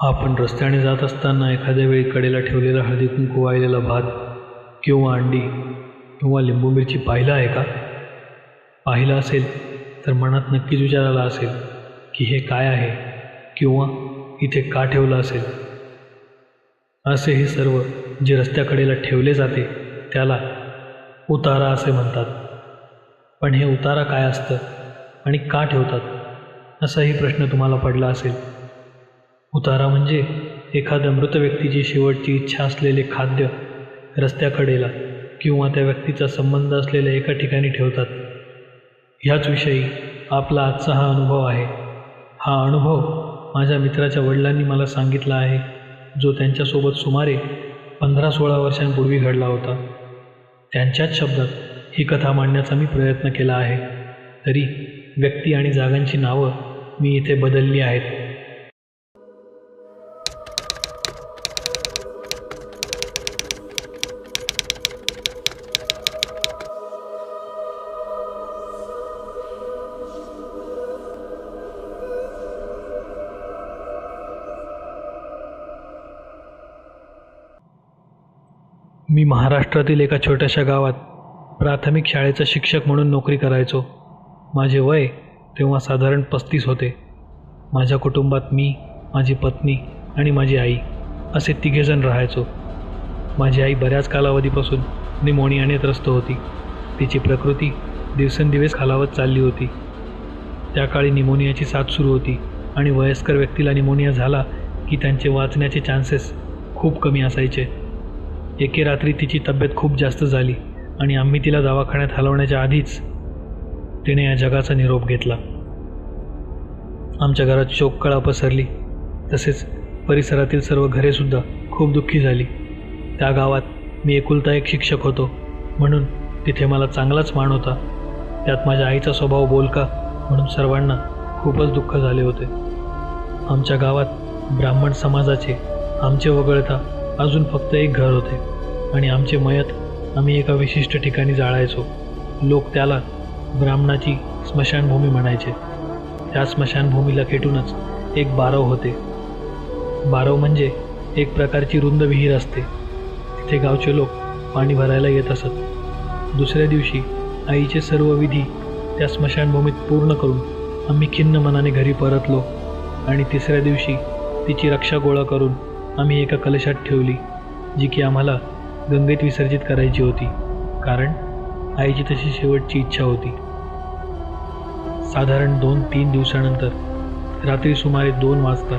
आपण रस्त्याने जात असताना एखाद्या वेळी कडेला ठेवलेला हळदी कुंकू वाळलेला भात किंवा अंडी किंवा लिंबू मिरची पाहिला आहे का? पाहिलं असेल तर मनात नक्कीच विचार आला असेल की हे काय आहे किंवा इथे का ठेवलं असेल? असे हे सर्व जे रस्त्याकडेला ठेवले जाते त्याला उतारा असे म्हणतात. पण हे उतारा काय असतं आणि का ठेवतात? असाही प्रश्न तुम्हाला पडला असेल. उतारा म्हणजे एखाद्या मृत व्यक्तीची शेवटची इच्छा असलेले खाद्य रस्त्याकडेला किंवा त्या व्यक्तीचा संबंध असलेल्या एका ठिकाणी ठेवतात. ह्याच विषयी आपला आजचा हा अनुभव आहे. हा अनुभव माझ्या मित्राच्या वडिलांनी मला सांगितला आहे जो त्यांच्यासोबत सुमारे पंधरा सोळा वर्षांपूर्वी घडला होता. त्यांच्याच शब्दात ही कथा मांडण्याचा मी प्रयत्न केला आहे. तरी व्यक्ती आणि जागांची नावं मी इथे बदलली आहेत. मी महाराष्ट्रातील एका छोट्याशा गावात प्राथमिक शाळेचा शिक्षक म्हणून नोकरी करायचो. माझे वय तेव्हा साधारण पस्तीस होते. माझ्या कुटुंबात मी माझी पत्नी आणि माझी आई असे तिघेजण राहायचो. माझी आई बऱ्याच कालावधीपासून निमोनियाने त्रस्त होती. तिची प्रकृती दिवसेंदिवस खालावत चालली होती. त्या काळी निमोनियाची साथ सुरू होती आणि वयस्कर व्यक्तीला निमोनिया झाला की त्यांचे वाचण्याचे चान्सेस खूप कमी असायचे. एके रात्री तिची तब्येत खूप जास्त झाली आणि आम्ही तिला दवाखान्यात हलवण्याच्या आधीच तिने या जगाचा निरोप घेतला. आमच्या घरात शोककळा पसरली. तसेच परिसरातील सर्व घरेसुद्धा खूप दुःखी झाली. त्या गावात मी एकुलता एक शिक्षक होतो. म्हणून तिथे मला चांगलाच मान होता. त्यात माझ्या आईचा स्वभाव बोलका म्हणून सर्वांना खूपच दुःख झाले होते. आमच्या गावात ब्राह्मण समाजाचे आमचे वगळता अजून फक्त एक घर होते. आणि आमचे मयत आम्ही एका विशिष्ट ठिकाणी जाळायचो. लोक त्याला ब्राह्मणाची स्मशानभूमी म्हणायचे. त्या स्मशानभूमीला खेटूनच एक बारव होते. बारव म्हणजे एक प्रकारची रुंद विहीर असते. तिथे गावचे लोक पाणी भरायला येत असत. दुसऱ्या दिवशी आईचे सर्व विधी त्या स्मशानभूमीत पूर्ण करून आम्ही खिन्न मनाने घरी परतलो. आणि तिसऱ्या दिवशी तिची रक्षा गोळा करून आम्ही एका कलशात ठेवली जी की आम्हाला गंगेत विसर्जित करायची होती. कारण आईची तशी शेवटची इच्छा होती. साधारण दोन तीन दिवसानंतर रात्री सुमारे दोन वाजता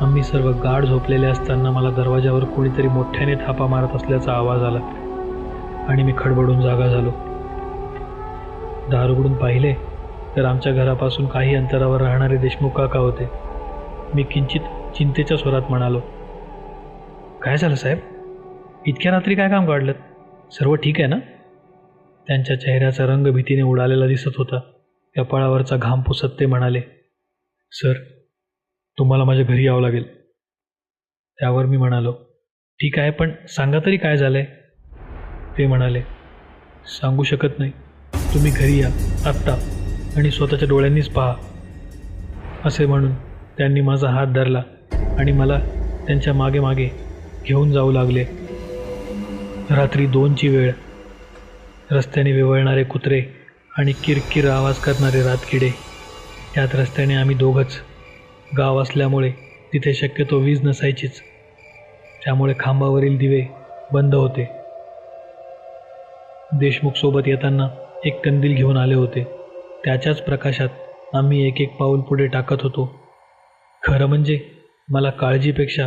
आम्ही सर्व गाढ झोपलेले असताना मला दरवाजावर कोणीतरी मोठ्याने थापा मारत असल्याचा आवाज आला आणि मी खडबडून जागा झालो. दार उघडून पाहिले तर आमच्या घरापासून काही अंतरावर राहणारे देशमुख काका होते. मी किंचित चिंतेच्या स्वरात म्हणालो काय झालं साहेब? इतक्या रात्री काय काम काढलं? सर्व ठीक आहे ना? त्यांच्या चेहऱ्याचा रंग भीतीने उडालेला दिसत होता. कपाळावरचा घाम पुसत ते म्हणाले सर तुम्हाला माझ्या घरी यावं लागेल. त्यावर मी म्हणालो ठीक आहे पण सांगा तरी काय झालंय? ते म्हणाले सांगू शकत नाही. तुम्ही घरी या आत्ता आणि स्वतःच्या डोळ्यांनीच पहा. असे म्हणून त्यांनी माझा हात धरला आणि मला त्यांच्या मागे मागे घेऊन जाऊ लागले. रात्री दोनची वेळ. रस्त्याने विवळणारे कुत्रे आणि किरकिर आवाज करणारे रातकिडे. यात रस्त्याने आम्ही दोघंच. गाव असल्यामुळे तिथे शक्यतो वीज नसायचीच. त्यामुळे खांबावरील दिवे बंद होते. देशमुखसोबत येताना एक कंदील घेऊन आले होते. त्याच्याच प्रकाशात आम्ही एक एक पाऊल पुढे टाकत होतो. खरं म्हणजे मला काळजीपेक्षा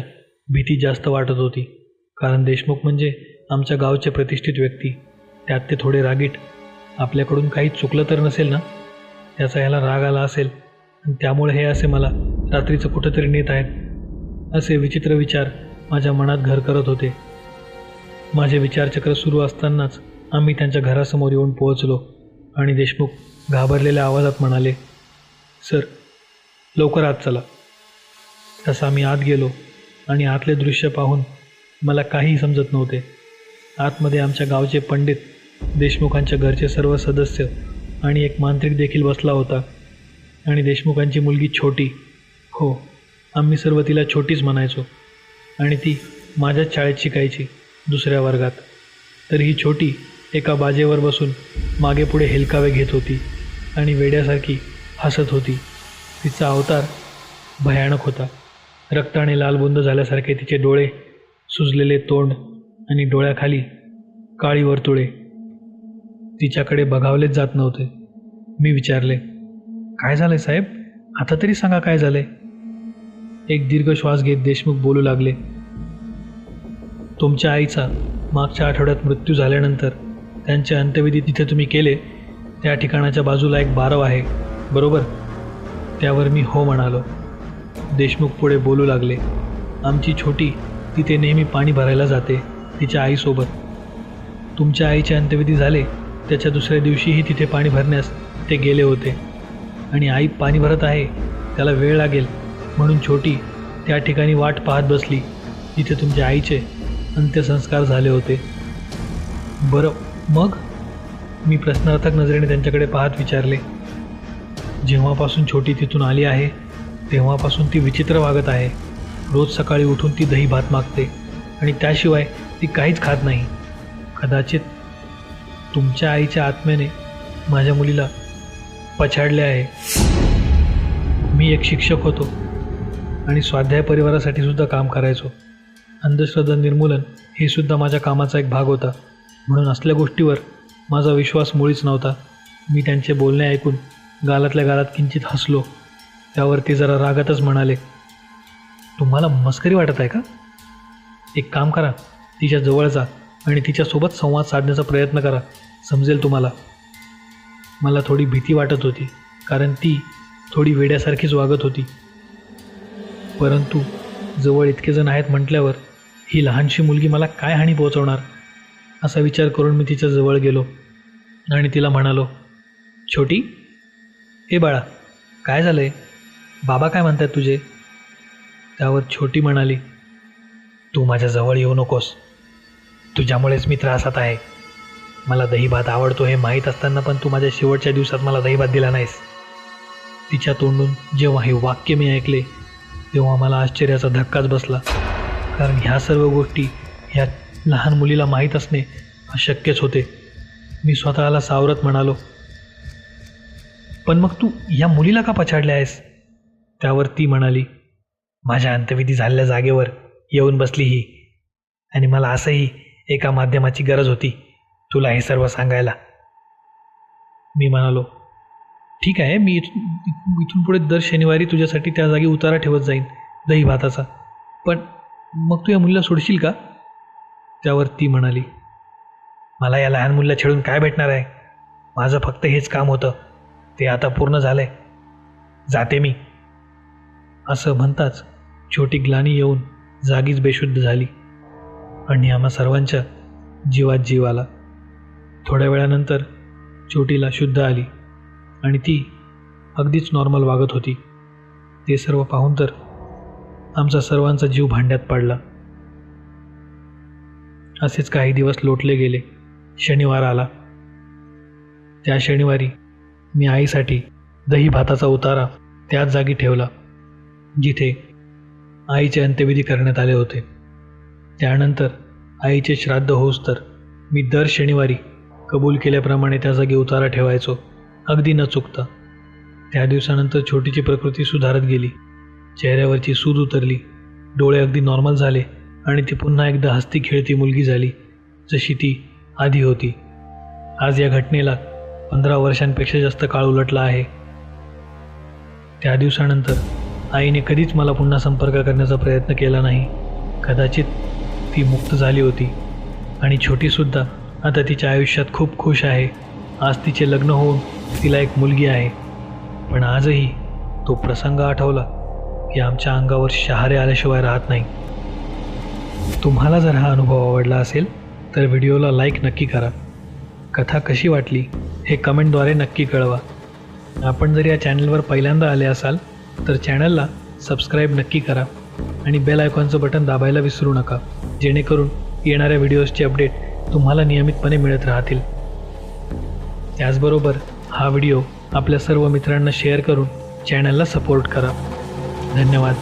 भीती जास्त वाटत होती. कारण देशमुख म्हणजे आमच्या गावचे प्रतिष्ठित व्यक्ती. त्यात ते थोडे रागीट. आपल्याकडून काही चुकलं तर नसेल ना? त्याचा ह्याला राग आला असेल. आणि त्यामुळे हे असे मला रात्रीचं कुठंतरी नेत आहेत. असे विचित्र विचार माझ्या मनात घर करत होते. माझे विचारचक्र सुरू असतानाच आम्ही त्यांच्या घरासमोर येऊन पोहोचलो आणि देशमुख घाबरलेल्या आवाजात म्हणाले सर लवकर आत चला. तसं आम्ही आत गेलो. आणि आतले दृश्य पाहून मला काहीही समजत नव्हते. आतमध्ये आमच्या गावचे पंडित देशमुखांच्या घरचे सर्व सदस्य आणि एक मांत्रिक देखील बसला होता. आणि देशमुखांची मुलगी छोटी. हो आम्ही सर्व तिला छोटीच म्हणायचो. आणि ती माझ्याच शाळेत शिकायची दुसऱ्या वर्गात. तर ही छोटी एका बाजेवर बसून मागे पुढे हेलकावे घेत होती आणि वेड्यासारखी हसत होती. तिचा अवतार भयानक होता. रक्ताने लालबुंद झाल्यासारखे तिचे डोळे सुजलेले तोंड आणि डोळ्याखाली काळी वर्तुळे. तिच्याकडे बघावलेच जात नव्हते. मी विचारले काय झालंय साहेब? आता तरी सांगा काय झालंय? एक दीर्घ श्वास घेत देशमुख बोलू लागले तुमच्या आईचा मागच्या आठवड्यात मृत्यू झाल्यानंतर त्यांचे अंत्यविधी तिथे तुम्ही केले त्या ठिकाणाच्या बाजूला एक बारव आहे बरोबर? त्यावर मी हो म्हणालो. देशमुख पुढे बोलू लागले. आमची छोटी तिथे नेहमी पाणी भरायला जाते तिच्या आईसोबत. तुमच्या आईचे अंत्यविधी झाले त्याच्या दुसऱ्या दिवशीही तिथे पाणी भरण्यास ते गेले होते. आणि आई पाणी भरत आहे त्याला वेळ लागेल. म्हणून छोटी त्या ठिकाणी वाट पाहत बसली जिथे तुमच्या आईचे अंत्यसंस्कार झाले होते. बरं मग? मी प्रश्नार्थक नजरेने त्यांच्याकडे पाहत विचारले. जेव्हापासून छोटी तिथून आली आहे तेव्हापासून ती विचित्र वागत आहे. रोज सकाळी उठून ती दही भात मागते आणि त्याशिवाय ती काहीच खात नाही. कदाचित तुमच्या आईच्या आत्म्याने माझ्या मुलीला पछाडले आहे. मी एक शिक्षक होतो आणि स्वाध्याय परिवारासाठी सुद्धा काम करायचो. अंधश्रद्धा निर्मूलन हे सुद्धा माझ्या कामाचा एक भाग होता. म्हणून असल्या गोष्टीवर माझा विश्वास मुळीच नव्हता. मी त्यांचे बोलणे ऐकून गालातल्या गालात किंचित हसलो. त्यावर ते जरा रागातच म्हणाले तुम्हाला मस्करी वाटत आहे का? एक काम करा तिच्या जवळ जा आणि तिच्यासोबत संवाद साधण्याचा प्रयत्न करा समजेल तुम्हाला. मला थोडी भीती वाटत होती कारण ती थोडी वेड्यासारखीच वागत होती. परंतु जवळ इतके जण आहेत म्हटल्यावर ही लहानशी मुलगी मला काय हानी पोहोचवणार? असा विचार करून मी तिच्या जवळ गेलो आणि तिला म्हणालो छोटी हे बाळा काय झालं आहे बाबा काय म्हणतात तुझे? त्यावर छोटी म्हणाली तू माझ्याजवळ येऊ नकोस. तुझ्यामुळेच मी त्रासात आहे. मला दहीभात आवडतो हे माहीत असताना पण तू माझ्या शेवटच्या दिवसात मला दहीभात दिला नाहीस. तिच्या तोंडून जेव्हा हे वाक्य मी ऐकले तेव्हा मला आश्चर्याचा धक्काच बसला. कारण ह्या सर्व गोष्टी ह्या लहान मुलीला माहीत असणे अशक्यच होते. मी स्वतःला सावरत म्हणालो पण मग तू या मुलीला का पछाडले आहेस? त्यावर ती म्हणाली माझ्या अंत्यविधी झालेल्या जागेवर येऊन बसली ही. आणि मला असंही एका माध्यमाची गरज होती तुला हे सर्व सांगायला. मी म्हणालो ठीक आहे मी इथून इथून पुढे दर शनिवारी तुझ्यासाठी त्या जागी उतारा ठेवत जाईन दही भाताचा. पण मग तू या मुलीला सोडशील का? त्यावर ती म्हणाली मला या लहान मुलीला छेडून काय भेटणार आहे? माझं फक्त हेच काम होतं. ते आता पूर्ण झालंय. जाते मी. असं म्हणताच छोटी ग्लानी येऊन जागीच बेशुद्ध झाली. आणि आम्हा सर्वांच्या जीवात जीव आला. थोड्या वेळानंतर छोटीला शुद्ध आली आणि ती अगदीच नॉर्मल वागत होती. ते सर्व पाहून तर आमचा सर्वांचा जीव भांड्यात पडला. असेच काही दिवस लोटले गेले. शनिवार आला. त्या शनिवारी मी आईसाठी दही भाताचा उतारा त्याच जागी ठेवला. जिथे आईचे अंत्यविधी करण्यात आले होते. त्यानंतर आईचे श्राद्ध होस तर मी दर शनिवारी कबूल केल्याप्रमाणे त्या जागी उतारा ठेवायचो. अगदी न चुकता. त्या दिवसानंतर छोटीची प्रकृती सुधारत गेली. चेहऱ्यावरची सूज उतरली. डोळे अगदी नॉर्मल झाले आणि ती पुन्हा एकदा हस्ती खेळती मुलगी झाली जशी ती आधी होती. आज या घटनेला पंधरा वर्षांपेक्षा जास्त काळ उलटला आहे. त्या दिवसानंतर आईने कधीच मला पुन्हा संपर्क करण्याचा प्रयत्न केला नाही. कदाचित ती मुक्त झाली होती. आणि छोटीसुद्धा आता तिच्या आयुष्यात खूप खुश आहे. आज तिचे लग्न होऊन तिला एक मुलगी आहे. पण आजही तो प्रसंग आठवला की आमच्या अंगावर शहारे आल्याशिवाय राहत नाही. तुम्हाला जर हा अनुभव आवडला असेल तर व्हिडिओला लाईक नक्की करा. कथा कशी वाटली हे कमेंटद्वारे नक्की कळवा. आपण जर या चॅनलवर पहिल्यांदा आले असाल तर चॅनलला सबस्क्राईब नक्की करा आणि बेल आयकॉनचं बटन दाबायला विसरू नका जेणेकरून येणाऱ्या व्हिडिओजचे अपडेट तुम्हाला नियमितपणे मिळत राहतील. त्याचबरोबर हा व्हिडिओ आपल्या सर्व मित्रांना शेअर करून चॅनलला सपोर्ट करा. धन्यवाद.